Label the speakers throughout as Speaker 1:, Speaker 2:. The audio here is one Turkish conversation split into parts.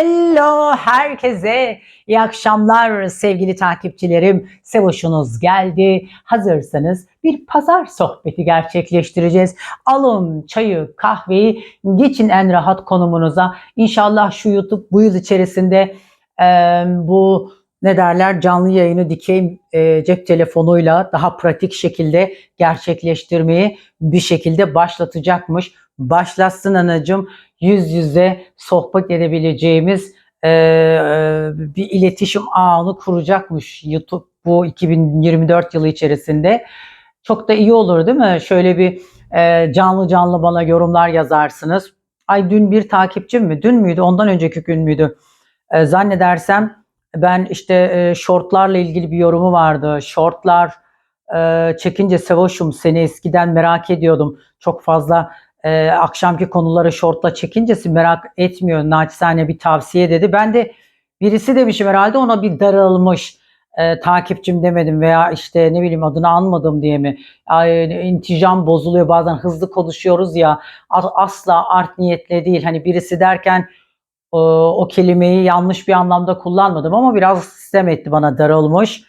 Speaker 1: Hello herkese. İyi akşamlar sevgili takipçilerim. Sevoş'unuz geldi. Hazırsanız bir pazar sohbeti gerçekleştireceğiz. Alın çayı, kahveyi, geçin en rahat konumunuza. İnşallah şu YouTube bu yıl içerisinde e, bu ne derler canlı yayını dikey e, cep telefonuyla daha pratik şekilde gerçekleştirmeyi bir şekilde başlatacakmış. Başlatsın anacığım yüz yüze sohbet edebileceğimiz e, e, bir iletişim ağını kuracakmış YouTube bu 2024 yılı içerisinde. Çok da iyi olur değil mi? Şöyle bir e, canlı canlı bana yorumlar yazarsınız. Ay dün bir takipçim mi? Dün müydü? Ondan önceki gün müydü? E, zannedersem ben işte e, shortlarla ilgili bir yorumu vardı. Shortlar e, çekince Sevoş'um seni eskiden merak ediyordum. Çok fazla e, akşamki konuları shortla çekincesi merak etmiyor. Naçizane bir tavsiye dedi. Ben de birisi demişim herhalde ona bir darılmış e, takipçim demedim veya işte ne bileyim adını anmadım diye mi? Ay, intijam bozuluyor bazen hızlı konuşuyoruz ya asla art niyetle değil. Hani birisi derken o, o kelimeyi yanlış bir anlamda kullanmadım ama biraz sistem etti bana darılmış.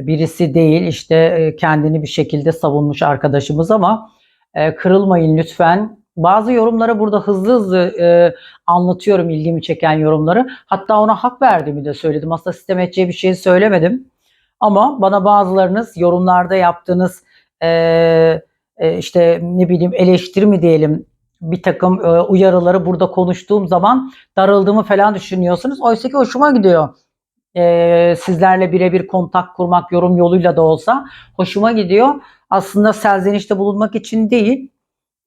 Speaker 1: Birisi değil işte e, kendini bir şekilde savunmuş arkadaşımız ama e, kırılmayın lütfen. Bazı yorumları burada hızlı hızlı e, anlatıyorum ilgimi çeken yorumları. Hatta ona hak verdiğimi de söyledim. Aslında sistem edeceği bir şey söylemedim. Ama bana bazılarınız yorumlarda yaptığınız e, e, işte ne bileyim eleştiri mi diyelim bir takım e, uyarıları burada konuştuğum zaman darıldığımı falan düşünüyorsunuz. Oysa ki hoşuma gidiyor. E, sizlerle birebir kontak kurmak yorum yoluyla da olsa hoşuma gidiyor. Aslında serzenişte bulunmak için değil.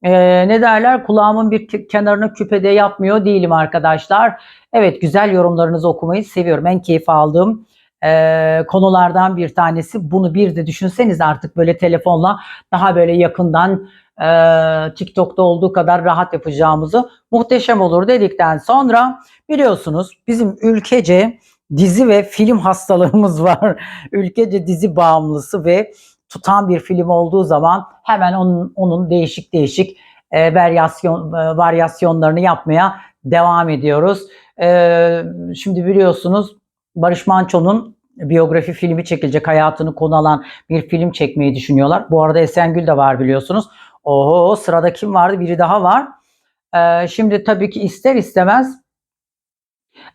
Speaker 1: E, ne derler kulağımın bir ke- kenarını küpede yapmıyor değilim arkadaşlar. Evet güzel yorumlarınızı okumayı seviyorum. En keyif aldığım e, konulardan bir tanesi. Bunu bir de düşünseniz artık böyle telefonla daha böyle yakından e, TikTok'ta olduğu kadar rahat yapacağımızı muhteşem olur dedikten sonra biliyorsunuz bizim ülkece dizi ve film hastalığımız var. ülkece dizi bağımlısı ve tutan bir film olduğu zaman hemen onun, onun değişik değişik e, varyasyon e, varyasyonlarını yapmaya devam ediyoruz. E, şimdi biliyorsunuz Barış Manço'nun biyografi filmi çekilecek hayatını konu alan bir film çekmeyi düşünüyorlar. Bu arada Esengül de var biliyorsunuz. Oho sırada kim vardı? Biri daha var. Ee, şimdi tabii ki ister istemez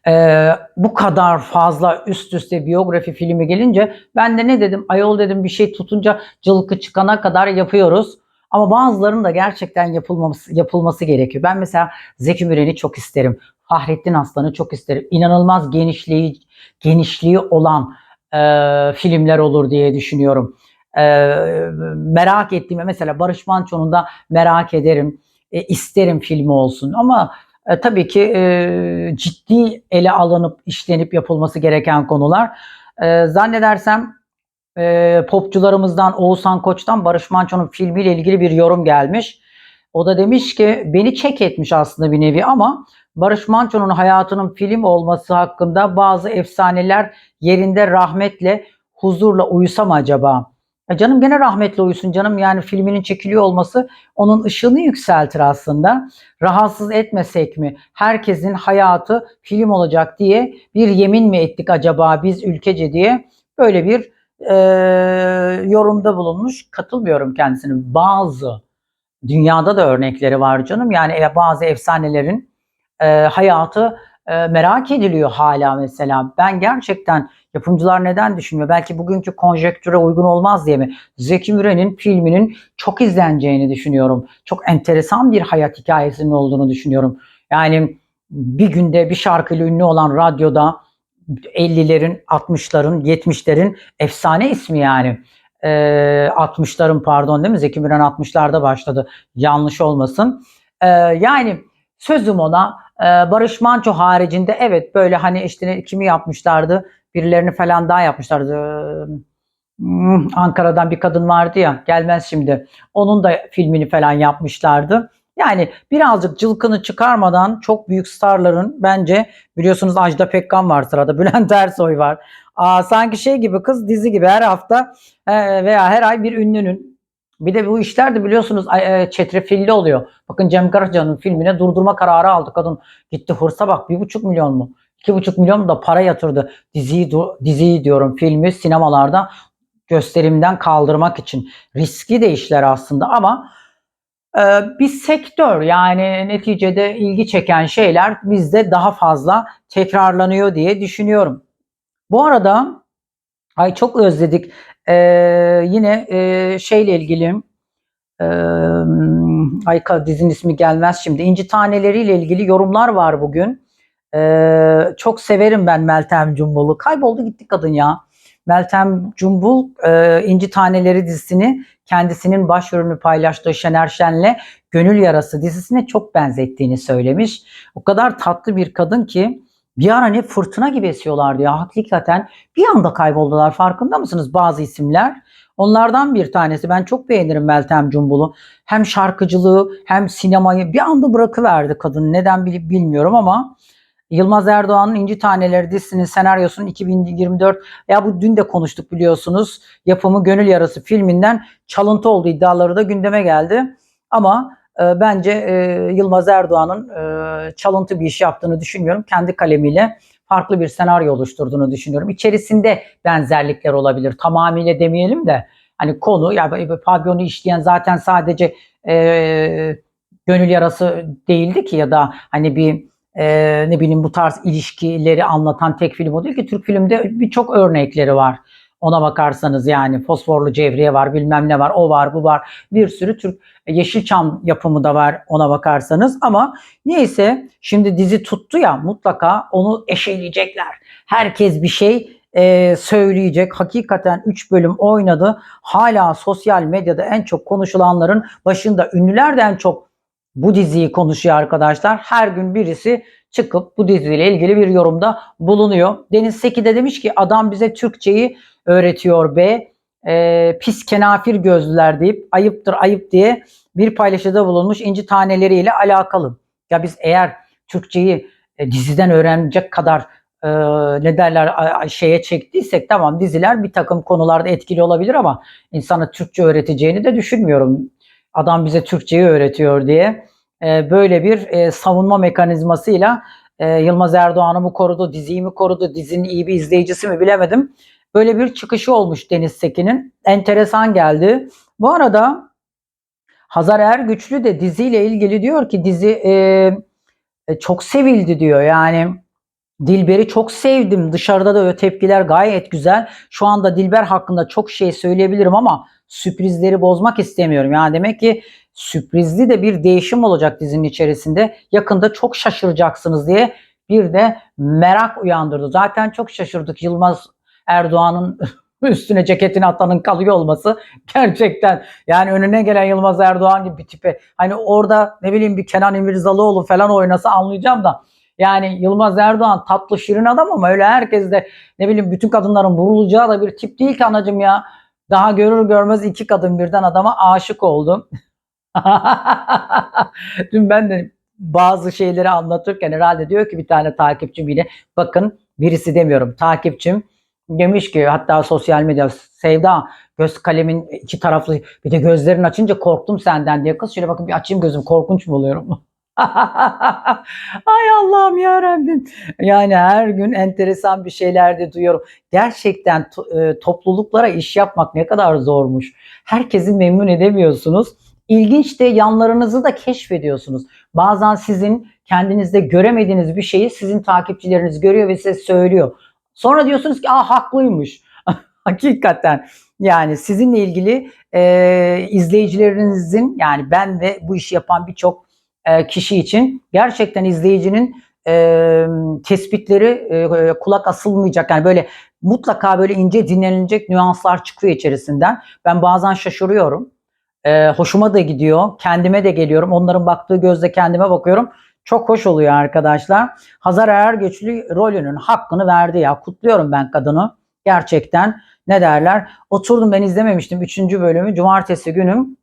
Speaker 1: e, bu kadar fazla üst üste biyografi filmi gelince ben de ne dedim? Ayol dedim bir şey tutunca cılkı çıkana kadar yapıyoruz. Ama bazılarının da gerçekten yapılması, yapılması gerekiyor. Ben mesela Zeki Müren'i çok isterim. Fahrettin Aslan'ı çok isterim. İnanılmaz genişliği, genişliği olan e, filmler olur diye düşünüyorum. E, merak ettiğim mesela Barış Manço'nun da merak ederim. E, isterim filmi olsun ama e, tabii ki e, ciddi ele alınıp işlenip yapılması gereken konular. E, zannedersem e, popçularımızdan Oğuzhan Koç'tan Barış Manço'nun filmiyle ilgili bir yorum gelmiş. O da demiş ki beni çek etmiş aslında bir nevi ama Barış Manço'nun hayatının film olması hakkında bazı efsaneler yerinde rahmetle, huzurla uyusa mı acaba? Ya canım gene rahmetle uyusun canım yani filminin çekiliyor olması onun ışığını yükseltir aslında. Rahatsız etmesek mi? Herkesin hayatı film olacak diye bir yemin mi ettik acaba biz ülkece diye böyle bir e, yorumda bulunmuş. Katılmıyorum kendisinin. Bazı dünyada da örnekleri var canım. Yani e, bazı efsanelerin e, hayatı e, merak ediliyor hala mesela. Ben gerçekten yapımcılar neden düşünmüyor? Belki bugünkü konjektüre uygun olmaz diye mi? Zeki Müren'in filminin çok izleneceğini düşünüyorum. Çok enteresan bir hayat hikayesinin olduğunu düşünüyorum. Yani bir günde bir şarkıyla ünlü olan radyoda 50'lerin, 60'ların, 70'lerin efsane ismi yani. Ee, 60'ların pardon değil mi? Zeki Müren 60'larda başladı. Yanlış olmasın. Ee, yani sözüm ona e, Barış Manço haricinde evet böyle hani işte kimi yapmışlardı? Birilerini falan daha yapmışlardı. Hmm, Ankara'dan bir kadın vardı ya gelmez şimdi. Onun da filmini falan yapmışlardı. Yani birazcık cılkını çıkarmadan çok büyük starların bence biliyorsunuz Ajda Pekkan var sırada. Bülent Ersoy var. Aa, sanki şey gibi kız dizi gibi her hafta e, veya her ay bir ünlünün. Bir de bu işler de biliyorsunuz e, çetrefilli oluyor. Bakın Cem Karaca'nın filmine durdurma kararı aldı kadın. Gitti hırsa bak bir buçuk milyon mu? 2,5 milyon da para yatırdı diziyi, diziyi diyorum filmi sinemalarda gösterimden kaldırmak için. Riskli de işler aslında ama e, bir sektör yani neticede ilgi çeken şeyler bizde daha fazla tekrarlanıyor diye düşünüyorum. Bu arada ay çok özledik. Ee, yine e, şeyle ilgili e, ay dizinin ismi gelmez şimdi. İnci taneleriyle ilgili yorumlar var bugün. Ee, çok severim ben Meltem Cumbul'u. Kayboldu gitti kadın ya. Meltem Cumbul e, İnci Taneleri dizisini kendisinin başrolünü paylaştığı Şener Şen'le Gönül Yarası dizisine çok benzettiğini söylemiş. O kadar tatlı bir kadın ki bir ara ne fırtına gibi esiyorlardı ya hakikaten. Bir anda kayboldular farkında mısınız bazı isimler? Onlardan bir tanesi. Ben çok beğenirim Meltem Cumbul'u. Hem şarkıcılığı hem sinemayı bir anda bırakıverdi kadın. Neden bilmiyorum ama Yılmaz Erdoğan'ın İnci Taneleri dizisinin senaryosunun 2024 ya bu dün de konuştuk biliyorsunuz. Yapımı Gönül Yarası filminden çalıntı olduğu iddiaları da gündeme geldi. Ama e, bence e, Yılmaz Erdoğan'ın e, çalıntı bir iş yaptığını düşünmüyorum. Kendi kalemiyle farklı bir senaryo oluşturduğunu düşünüyorum. İçerisinde benzerlikler olabilir. Tamamıyla demeyelim de hani konu ya yani işleyen zaten sadece e, gönül yarası değildi ki ya da hani bir e, ne bileyim bu tarz ilişkileri anlatan tek film o değil ki Türk filmde birçok örnekleri var. Ona bakarsanız yani fosforlu cevriye var bilmem ne var o var bu var bir sürü Türk Yeşilçam yapımı da var ona bakarsanız ama neyse şimdi dizi tuttu ya mutlaka onu eşeleyecekler. Herkes bir şey e, söyleyecek. Hakikaten 3 bölüm oynadı. Hala sosyal medyada en çok konuşulanların başında ünlüler de en çok bu diziyi konuşuyor arkadaşlar. Her gün birisi çıkıp bu diziyle ilgili bir yorumda bulunuyor. Deniz Seki de demiş ki adam bize Türkçeyi öğretiyor be. E, pis kenafir gözlüler deyip ayıptır ayıp diye bir paylaşıda bulunmuş inci taneleriyle alakalı. Ya biz eğer Türkçeyi e, diziden öğrenecek kadar e, ne derler şeye çektiysek tamam diziler bir takım konularda etkili olabilir ama insana Türkçe öğreteceğini de düşünmüyorum. Adam bize Türkçeyi öğretiyor diye e, böyle bir e, savunma mekanizmasıyla e, Yılmaz Erdoğan'ı mı korudu, diziyi mi korudu, dizinin iyi bir izleyicisi mi bilemedim. Böyle bir çıkışı olmuş Deniz Sekin'in. Enteresan geldi. Bu arada Hazar Ergüçlü de diziyle ilgili diyor ki dizi e, e, çok sevildi diyor. Yani Dilber'i çok sevdim. Dışarıda da tepkiler gayet güzel. Şu anda Dilber hakkında çok şey söyleyebilirim ama sürprizleri bozmak istemiyorum. Yani demek ki sürprizli de bir değişim olacak dizinin içerisinde. Yakında çok şaşıracaksınız diye bir de merak uyandırdı. Zaten çok şaşırdık Yılmaz Erdoğan'ın üstüne ceketini atanın kalıyor olması gerçekten yani önüne gelen Yılmaz Erdoğan gibi bir tipe hani orada ne bileyim bir Kenan İmirzalıoğlu falan oynasa anlayacağım da yani Yılmaz Erdoğan tatlı şirin adam ama öyle herkes de ne bileyim bütün kadınların vurulacağı da bir tip değil ki anacım ya. Daha görür görmez iki kadın birden adama aşık oldum. Dün ben de bazı şeyleri anlatırken herhalde diyor ki bir tane takipçim yine bakın birisi demiyorum takipçim demiş ki hatta sosyal medya Sevda göz kalemin iki taraflı bir de gözlerini açınca korktum senden diye kız şöyle bakın bir açayım gözüm korkunç mu oluyorum? Ay Allah'ım ya Rabbim. Yani her gün enteresan bir şeyler de duyuyorum. Gerçekten to- e, topluluklara iş yapmak ne kadar zormuş. Herkesi memnun edemiyorsunuz. İlginç de yanlarınızı da keşfediyorsunuz. Bazen sizin kendinizde göremediğiniz bir şeyi sizin takipçileriniz görüyor ve size söylüyor. Sonra diyorsunuz ki ah haklıymış. Hakikaten yani sizinle ilgili e, izleyicilerinizin yani ben ve bu işi yapan birçok e, kişi için gerçekten izleyicinin e, tespitleri e, kulak asılmayacak. Yani böyle mutlaka böyle ince dinlenilecek nüanslar çıkıyor içerisinden. Ben bazen şaşırıyorum. E, hoşuma da gidiyor. Kendime de geliyorum. Onların baktığı gözle kendime bakıyorum. Çok hoş oluyor arkadaşlar. Hazar Ergüçlü rolünün hakkını verdi ya. Kutluyorum ben kadını. Gerçekten ne derler? Oturdum ben izlememiştim 3. bölümü. Cumartesi günüm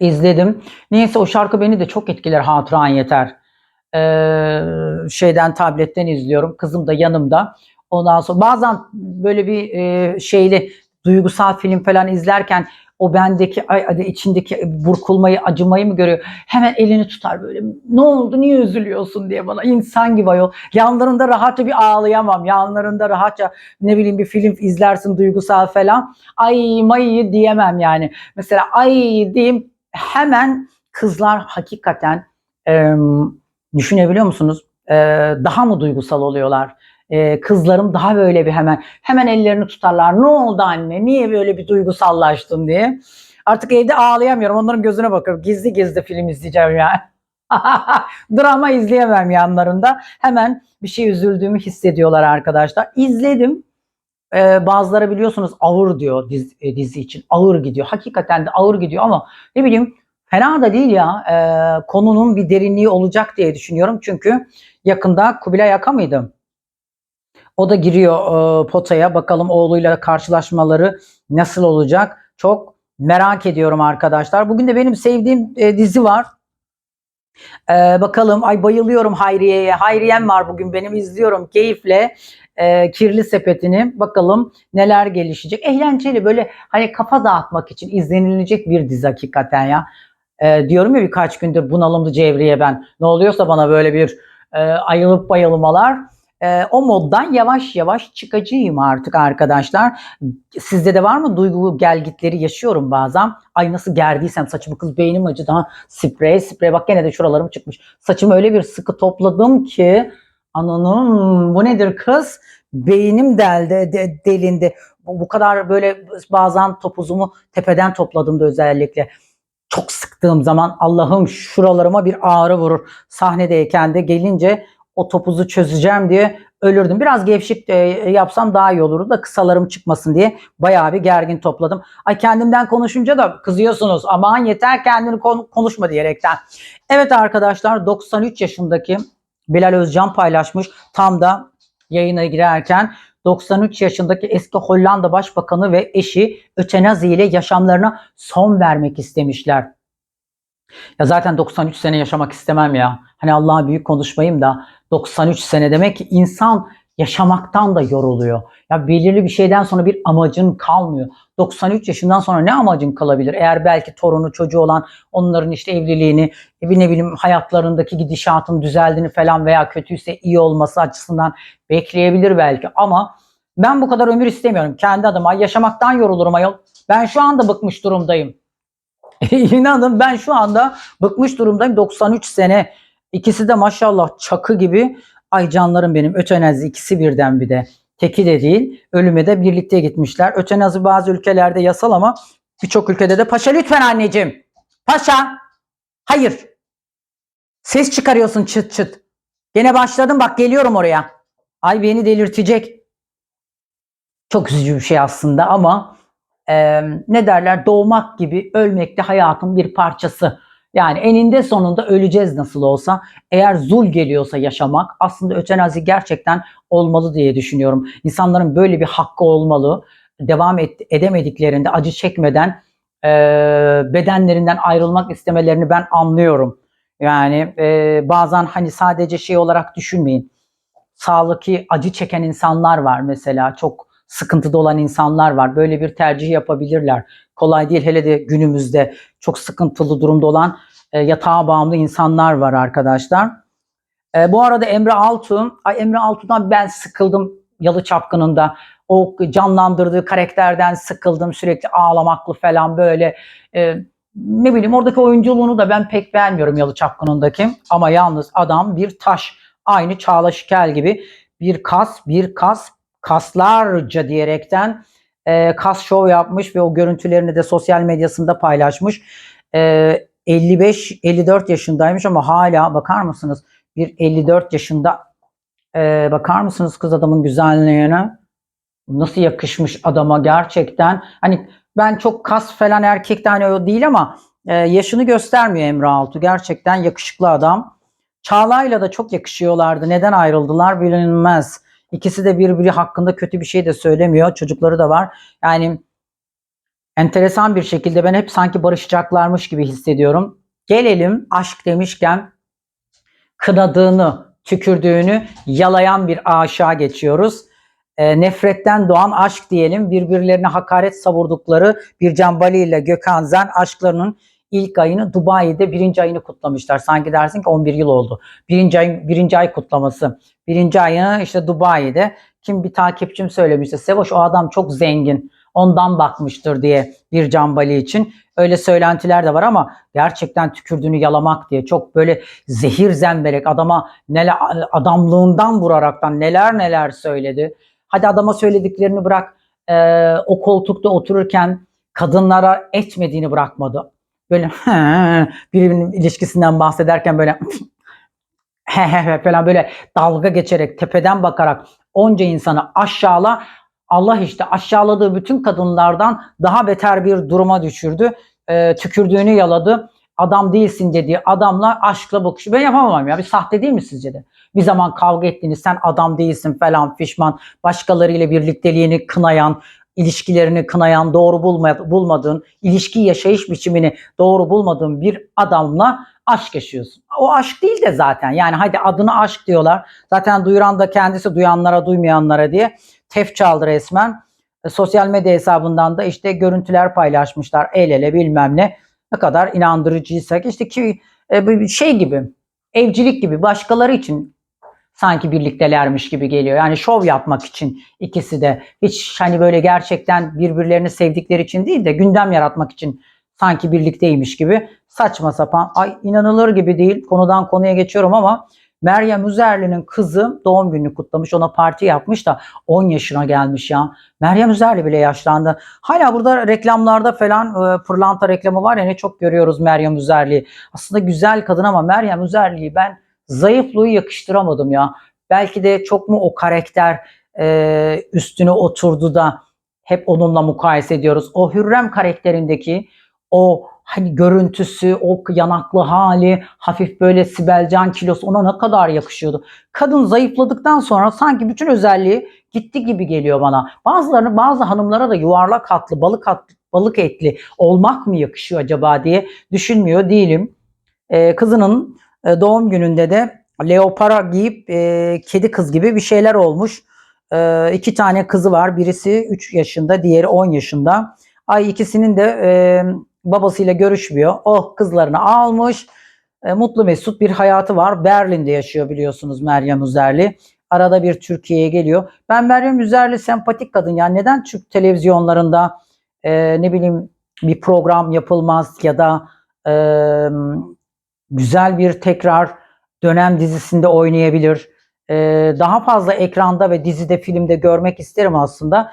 Speaker 1: izledim. Neyse o şarkı beni de çok etkiler hatıran yeter. Ee, şeyden tabletten izliyorum. Kızım da yanımda. Ondan sonra bazen böyle bir e, şeyli duygusal film falan izlerken o bendeki ay, içindeki burkulmayı, acımayı mı görüyor? Hemen elini tutar böyle. Ne oldu? Niye üzülüyorsun diye bana. İnsan gibi ayol. Yanlarında rahatça bir ağlayamam. Yanlarında rahatça ne bileyim bir film izlersin duygusal falan. Ay may diyemem yani. Mesela ay diyeyim hemen kızlar hakikaten e, düşünebiliyor musunuz? E, daha mı duygusal oluyorlar? E, kızlarım daha böyle bir hemen hemen ellerini tutarlar. Ne oldu anne? Niye böyle bir duygusallaştın diye. Artık evde ağlayamıyorum. Onların gözüne bakıyorum. Gizli gizli film izleyeceğim yani. Drama izleyemem yanlarında. Hemen bir şey üzüldüğümü hissediyorlar arkadaşlar. İzledim. Ee, bazıları biliyorsunuz ağır diyor dizi, e, dizi için. Ağır gidiyor. Hakikaten de ağır gidiyor ama ne bileyim fena da değil ya. Ee, konunun bir derinliği olacak diye düşünüyorum. Çünkü yakında Kubilay Aka mıydı? O da giriyor e, potaya. Bakalım oğluyla karşılaşmaları nasıl olacak? Çok merak ediyorum arkadaşlar. Bugün de benim sevdiğim e, dizi var. E, bakalım ay bayılıyorum Hayriye'ye. Hayriyem var bugün benim izliyorum keyifle. E, kirli sepetini bakalım neler gelişecek. Eğlenceli böyle hani kafa dağıtmak için izlenilecek bir dizi hakikaten ya. E, diyorum ya birkaç gündür bunalımdı Cevriye ben. Ne oluyorsa bana böyle bir e, ayılıp bayılmalar. E, o moddan yavaş yavaş çıkacağım artık arkadaşlar. Sizde de var mı duygu gelgitleri yaşıyorum bazen. Ay nasıl gerdiysem saçımı kız beynim acıdı ha. Sprey sprey bak gene de şuralarım çıkmış. Saçımı öyle bir sıkı topladım ki ananın bu nedir kız? Beynim deldi, de, delindi. Bu, bu kadar böyle bazen topuzumu tepeden topladım da özellikle. Çok sıktığım zaman Allah'ım şuralarıma bir ağrı vurur. Sahnedeyken de gelince o topuzu çözeceğim diye ölürdüm. Biraz gevşek e, yapsam daha iyi olurdu da kısalarım çıkmasın diye bayağı bir gergin topladım. Ay kendimden konuşunca da kızıyorsunuz. Aman yeter kendini kon- konuşma diyerekten. Evet arkadaşlar 93 yaşındaki Bilal Özcan paylaşmış. Tam da yayına girerken 93 yaşındaki eski Hollanda Başbakanı ve eşi ötenazi ile yaşamlarına son vermek istemişler. Ya zaten 93 sene yaşamak istemem ya. Hani Allah'a büyük konuşmayayım da 93 sene demek ki insan yaşamaktan da yoruluyor. Ya belirli bir şeyden sonra bir amacın kalmıyor. 93 yaşından sonra ne amacın kalabilir? Eğer belki torunu çocuğu olan onların işte evliliğini, bir ne bileyim hayatlarındaki gidişatın düzeldiğini falan veya kötüyse iyi olması açısından bekleyebilir belki. Ama ben bu kadar ömür istemiyorum. Kendi adıma yaşamaktan yorulurum ayol. Ben şu anda bıkmış durumdayım. İnanın ben şu anda bıkmış durumdayım. 93 sene. İkisi de maşallah çakı gibi. Ay canlarım benim. Ötenazi ikisi birden bir de. Teki de değil. Ölüme de birlikte gitmişler. Ötenazi bazı ülkelerde yasal ama birçok ülkede de paşa lütfen anneciğim. Paşa. Hayır. Ses çıkarıyorsun çıt çıt. Gene başladım bak geliyorum oraya. Ay beni delirtecek. Çok üzücü bir şey aslında ama e, ne derler doğmak gibi ölmek de hayatın bir parçası. Yani eninde sonunda öleceğiz nasıl olsa. Eğer zul geliyorsa yaşamak aslında ötenazi gerçekten olmalı diye düşünüyorum. İnsanların böyle bir hakkı olmalı. Devam et, edemediklerinde acı çekmeden e, bedenlerinden ayrılmak istemelerini ben anlıyorum. Yani e, bazen hani sadece şey olarak düşünmeyin. Sağlıklı acı çeken insanlar var mesela çok sıkıntıda olan insanlar var. Böyle bir tercih yapabilirler. Kolay değil hele de günümüzde çok sıkıntılı durumda olan e, yatağa bağımlı insanlar var arkadaşlar. E, bu arada Emre Altuğ, ay Emre Altuğ'dan ben sıkıldım Yalı Çapkını'nda. O canlandırdığı karakterden sıkıldım sürekli ağlamaklı falan böyle. E, ne bileyim oradaki oyunculuğunu da ben pek beğenmiyorum Yalı Çapkını'ndaki. Ama yalnız adam bir taş. Aynı Çağla Şikel gibi bir kas, bir kas, kaslarca diyerekten e, kas şov yapmış ve o görüntülerini de sosyal medyasında paylaşmış. E, 55-54 yaşındaymış ama hala bakar mısınız bir 54 yaşında e, bakar mısınız kız adamın güzelliğine? Nasıl yakışmış adama gerçekten. Hani ben çok kas falan erkekten hani o değil ama e, yaşını göstermiyor Emre Altuğ. Gerçekten yakışıklı adam. Çağla'yla da çok yakışıyorlardı. Neden ayrıldılar bilinmez. İkisi de birbiri hakkında kötü bir şey de söylemiyor. Çocukları da var. Yani enteresan bir şekilde ben hep sanki barışacaklarmış gibi hissediyorum. Gelelim aşk demişken kınadığını, tükürdüğünü yalayan bir aşağı geçiyoruz. e, nefretten doğan aşk diyelim birbirlerine hakaret savurdukları Bircan Bali ile Gökhan Zen aşklarının ilk ayını Dubai'de birinci ayını kutlamışlar. Sanki dersin ki 11 yıl oldu. Birinci ay, birinci ay kutlaması. Birinci ayını işte Dubai'de kim bir takipçim söylemişti. Sevoş o adam çok zengin. Ondan bakmıştır diye Bircan Bali için. Öyle söylentiler de var ama gerçekten tükürdüğünü yalamak diye çok böyle zehir zemberek adama neler adamlığından vuraraktan neler neler söyledi. Hadi adama söylediklerini bırak. Ee, o koltukta otururken kadınlara etmediğini bırakmadı. Böyle birbirinin ilişkisinden bahsederken böyle falan böyle dalga geçerek tepeden bakarak onca insanı aşağıla Allah işte aşağıladığı bütün kadınlardan daha beter bir duruma düşürdü. Ee, tükürdüğünü yaladı. Adam değilsin dediği adamla aşkla bakışı. Ben yapamam ya. Bir sahte değil mi sizce de? Bir zaman kavga ettiğiniz sen adam değilsin falan fişman. Başkalarıyla birlikteliğini kınayan, ilişkilerini kınayan, doğru bulma, bulmadığın, ilişki yaşayış biçimini doğru bulmadığın bir adamla aşk yaşıyorsun. O aşk değil de zaten. Yani hadi adını aşk diyorlar. Zaten duyuran da kendisi duyanlara duymayanlara diye tef çaldı resmen. E, sosyal medya hesabından da işte görüntüler paylaşmışlar. El ele bilmem ne. Ne kadar inandırıcıysak işte ki e, şey gibi evcilik gibi başkaları için sanki birliktelermiş gibi geliyor. Yani şov yapmak için ikisi de hiç hani böyle gerçekten birbirlerini sevdikleri için değil de gündem yaratmak için sanki birlikteymiş gibi saçma sapan. Ay inanılır gibi değil. Konudan konuya geçiyorum ama Meryem Üzerli'nin kızı doğum gününü kutlamış. Ona parti yapmış da 10 yaşına gelmiş ya. Meryem Üzerli bile yaşlandı. Hala burada reklamlarda falan e, pırlanta reklamı var ya ne çok görüyoruz Meryem Üzerli'yi. Aslında güzel kadın ama Meryem Üzerli'yi ben zayıflığı yakıştıramadım ya. Belki de çok mu o karakter e, üstüne oturdu da hep onunla mukayese ediyoruz. O Hürrem karakterindeki o hani görüntüsü, o yanaklı hali, hafif böyle Sibelcan kilosu ona ne kadar yakışıyordu. Kadın zayıfladıktan sonra sanki bütün özelliği gitti gibi geliyor bana. Bazılarını bazı hanımlara da yuvarlak hatlı, balık hatlı, balık etli olmak mı yakışıyor acaba diye düşünmüyor değilim. Ee, kızının e, doğum gününde de leopara giyip e, kedi kız gibi bir şeyler olmuş. E, iki tane kızı var. Birisi 3 yaşında, diğeri 10 yaşında. Ay ikisinin de e, babasıyla görüşmüyor. Oh kızlarını almış. E, mutlu mesut bir hayatı var. Berlin'de yaşıyor biliyorsunuz Meryem Üzerli. Arada bir Türkiye'ye geliyor. Ben Meryem Üzerli sempatik kadın. Yani neden Türk televizyonlarında e, ne bileyim bir program yapılmaz ya da e, güzel bir tekrar dönem dizisinde oynayabilir. E, daha fazla ekranda ve dizide, filmde görmek isterim aslında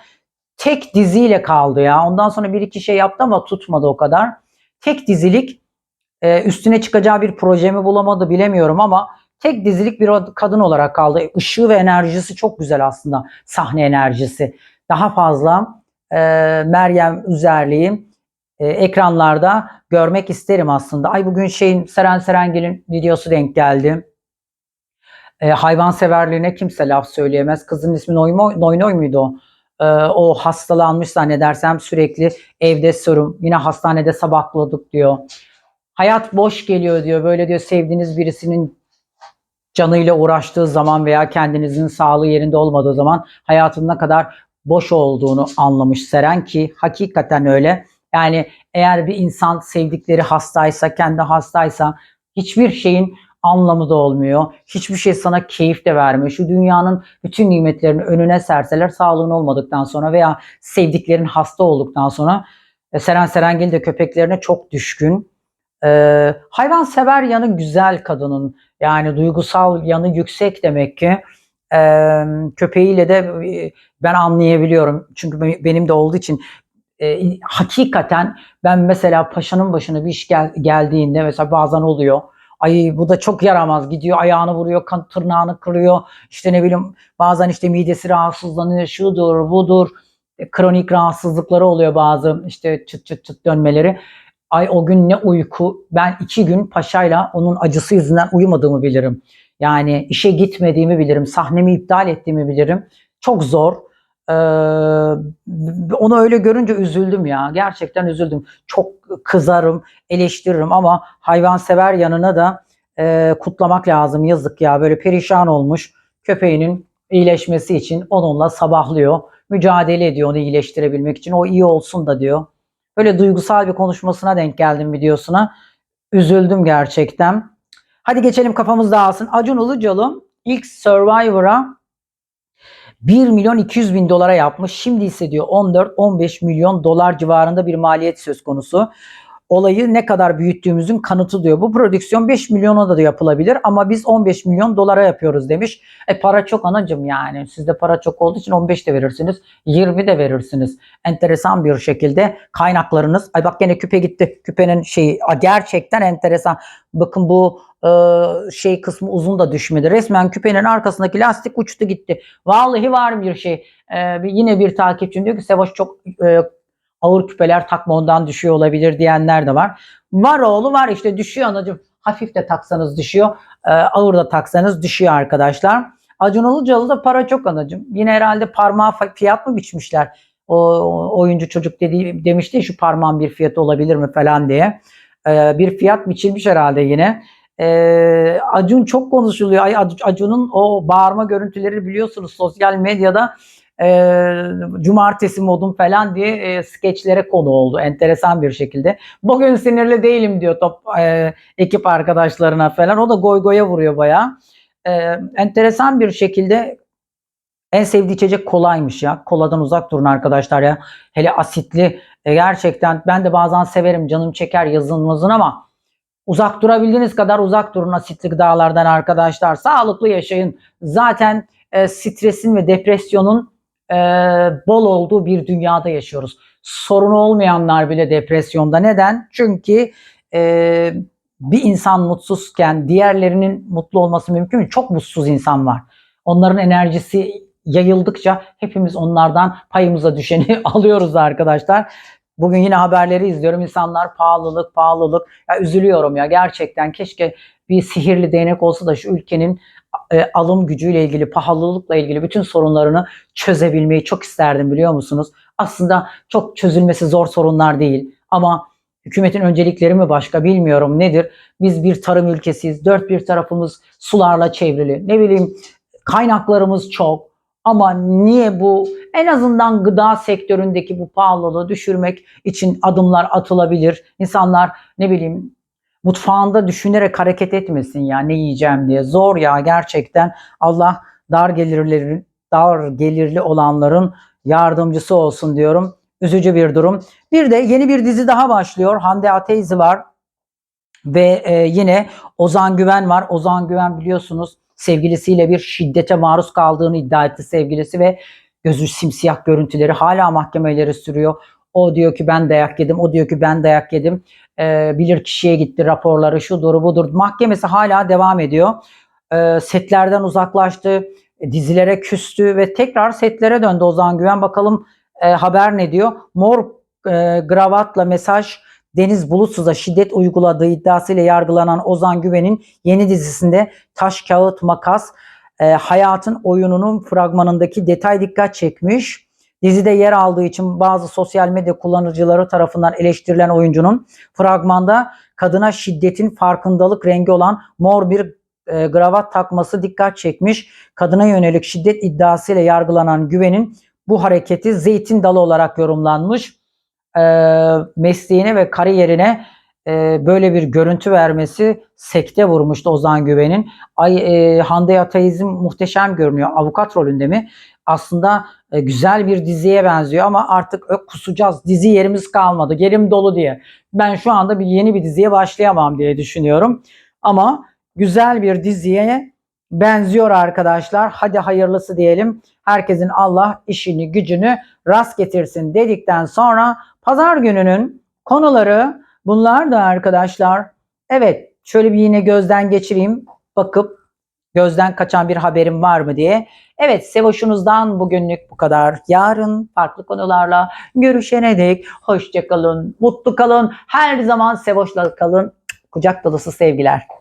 Speaker 1: tek diziyle kaldı ya. Ondan sonra bir iki şey yaptı ama tutmadı o kadar. Tek dizilik e, üstüne çıkacağı bir projemi bulamadı bilemiyorum ama tek dizilik bir kadın olarak kaldı. Işığı ve enerjisi çok güzel aslında. Sahne enerjisi. Daha fazla e, Meryem Üzerli'yi e, ekranlarda görmek isterim aslında. Ay bugün şeyin Seren Serengil'in videosu denk geldi. E, hayvan severliğine kimse laf söyleyemez. Kızın ismi Noynoy, Noynoy muydu o? Ee, o hastalanmış zannedersem sürekli evde sorum. Yine hastanede sabahladık diyor. Hayat boş geliyor diyor. Böyle diyor sevdiğiniz birisinin canıyla uğraştığı zaman veya kendinizin sağlığı yerinde olmadığı zaman hayatın ne kadar boş olduğunu anlamış Seren ki hakikaten öyle. Yani eğer bir insan sevdikleri hastaysa, kendi hastaysa hiçbir şeyin anlamı da olmuyor. Hiçbir şey sana keyif de vermiyor. Şu dünyanın bütün nimetlerini önüne serseler sağlığın olmadıktan sonra veya sevdiklerin hasta olduktan sonra e, Seren Serengil de köpeklerine çok düşkün. Ee, hayvan sever yanı güzel kadının. Yani duygusal yanı yüksek demek ki. Ee, köpeğiyle de e, ben anlayabiliyorum. Çünkü benim de olduğu için e, hakikaten ben mesela paşanın başına bir iş gel, geldiğinde mesela bazen oluyor Ay bu da çok yaramaz gidiyor ayağını vuruyor kan, tırnağını kırıyor işte ne bileyim bazen işte midesi rahatsızlanıyor şudur budur e, kronik rahatsızlıkları oluyor bazı işte çıt çıt çıt dönmeleri. Ay o gün ne uyku ben iki gün paşayla onun acısı yüzünden uyumadığımı bilirim. Yani işe gitmediğimi bilirim sahnemi iptal ettiğimi bilirim. Çok zor. Ee, onu öyle görünce üzüldüm ya. Gerçekten üzüldüm. Çok kızarım, eleştiririm ama hayvansever yanına da e, kutlamak lazım. Yazık ya böyle perişan olmuş köpeğinin iyileşmesi için onunla sabahlıyor. Mücadele ediyor onu iyileştirebilmek için. O iyi olsun da diyor. Böyle duygusal bir konuşmasına denk geldim videosuna. Üzüldüm gerçekten. Hadi geçelim kafamız dağılsın. Acun Ilıcalı ilk Survivor'a 1 milyon 200 bin dolara yapmış. Şimdi ise diyor 14-15 milyon dolar civarında bir maliyet söz konusu. Olayı ne kadar büyüttüğümüzün kanıtı diyor. Bu prodüksiyon 5 milyona da yapılabilir ama biz 15 milyon dolara yapıyoruz demiş. E para çok anacım yani. Sizde para çok olduğu için 15 de verirsiniz. 20 de verirsiniz. Enteresan bir şekilde kaynaklarınız. Ay bak gene küpe gitti. Küpenin şeyi gerçekten enteresan. Bakın bu e, şey kısmı uzun da düşmedi. Resmen küpenin arkasındaki lastik uçtu gitti. Vallahi var bir şey. E, bir- yine bir takipçim diyor ki Sevoş çok e, ağır küpeler takma ondan düşüyor olabilir diyenler de var. Var oğlu var işte düşüyor anacığım. Hafif de taksanız düşüyor. e, ağır da taksanız düşüyor arkadaşlar. Acun Ilıcalı'da para çok anacığım. Yine herhalde parmağa fiyat mı biçmişler? O, oyuncu çocuk dediği demişti şu parmağın bir fiyatı olabilir mi falan diye. E, bir fiyat biçilmiş herhalde yine. E, Acun çok konuşuluyor. Ay, Ac- Acun'un o bağırma görüntüleri biliyorsunuz sosyal medyada e, cumartesi modum falan diye e, skeçlere konu oldu enteresan bir şekilde. Bugün sinirli değilim diyor top e, ekip arkadaşlarına falan. O da goy goya vuruyor bayağı. E, enteresan bir şekilde en sevdiği içecek kolaymış ya. Koladan uzak durun arkadaşlar ya. Hele asitli e, gerçekten ben de bazen severim canım çeker yazılmazın ama uzak durabildiğiniz kadar uzak durun asitli gıdalardan arkadaşlar. Sağlıklı yaşayın. Zaten e, stresin ve depresyonun e, bol olduğu bir dünyada yaşıyoruz. Sorunu olmayanlar bile depresyonda. Neden? Çünkü e, bir insan mutsuzken diğerlerinin mutlu olması mümkün mü? Çok mutsuz insan var. Onların enerjisi yayıldıkça hepimiz onlardan payımıza düşeni alıyoruz arkadaşlar. Bugün yine haberleri izliyorum. İnsanlar pahalılık, pahalılık. Ya üzülüyorum ya gerçekten. Keşke bir sihirli değnek olsa da şu ülkenin e, alım gücüyle ilgili, pahalılıkla ilgili bütün sorunlarını çözebilmeyi çok isterdim biliyor musunuz? Aslında çok çözülmesi zor sorunlar değil ama hükümetin öncelikleri mi başka bilmiyorum nedir? Biz bir tarım ülkesiyiz. Dört bir tarafımız sularla çevrili. Ne bileyim kaynaklarımız çok. Ama niye bu en azından gıda sektöründeki bu pahalılığı düşürmek için adımlar atılabilir. İnsanlar ne bileyim mutfağında düşünerek hareket etmesin ya ne yiyeceğim diye. Zor ya gerçekten. Allah dar gelirlerin dar gelirli olanların yardımcısı olsun diyorum. Üzücü bir durum. Bir de yeni bir dizi daha başlıyor. Hande Ateyzi var. Ve e, yine Ozan Güven var. Ozan Güven biliyorsunuz sevgilisiyle bir şiddete maruz kaldığını iddia etti sevgilisi ve gözü simsiyah görüntüleri hala mahkemeleri sürüyor. O diyor ki ben dayak yedim, o diyor ki ben dayak yedim. E, bilir kişiye gitti raporları şudur budur. Mahkemesi hala devam ediyor. E, setlerden uzaklaştı, dizilere küstü ve tekrar setlere döndü Ozan Güven. Bakalım e, haber ne diyor? Mor e, gravatla mesaj Deniz Bulutsuz'a şiddet uyguladığı iddiasıyla yargılanan Ozan Güven'in yeni dizisinde Taş Kağıt Makas e, hayatın oyununun fragmanındaki detay dikkat çekmiş. Dizide yer aldığı için bazı sosyal medya kullanıcıları tarafından eleştirilen oyuncunun fragmanda kadına şiddetin farkındalık rengi olan mor bir e, gravat takması dikkat çekmiş. Kadına yönelik şiddet iddiasıyla yargılanan Güven'in bu hareketi zeytin dalı olarak yorumlanmış e, mesleğine ve kariyerine e, böyle bir görüntü vermesi sekte vurmuştu Ozan Güven'in. Ay e, Hande Atayizm muhteşem görünüyor. Avukat rolünde mi? Aslında e, güzel bir diziye benziyor ama artık kusacağız. Dizi yerimiz kalmadı. Gerim dolu diye. Ben şu anda bir yeni bir diziye başlayamam diye düşünüyorum. Ama güzel bir diziye benziyor arkadaşlar. Hadi hayırlısı diyelim. Herkesin Allah işini gücünü rast getirsin dedikten sonra pazar gününün konuları bunlar da arkadaşlar. Evet şöyle bir yine gözden geçireyim. Bakıp gözden kaçan bir haberim var mı diye. Evet Sevoş'unuzdan bugünlük bu kadar. Yarın farklı konularla görüşene dek hoşçakalın, mutlu kalın. Her zaman Sevoş'la kalın. Kucak dolusu sevgiler.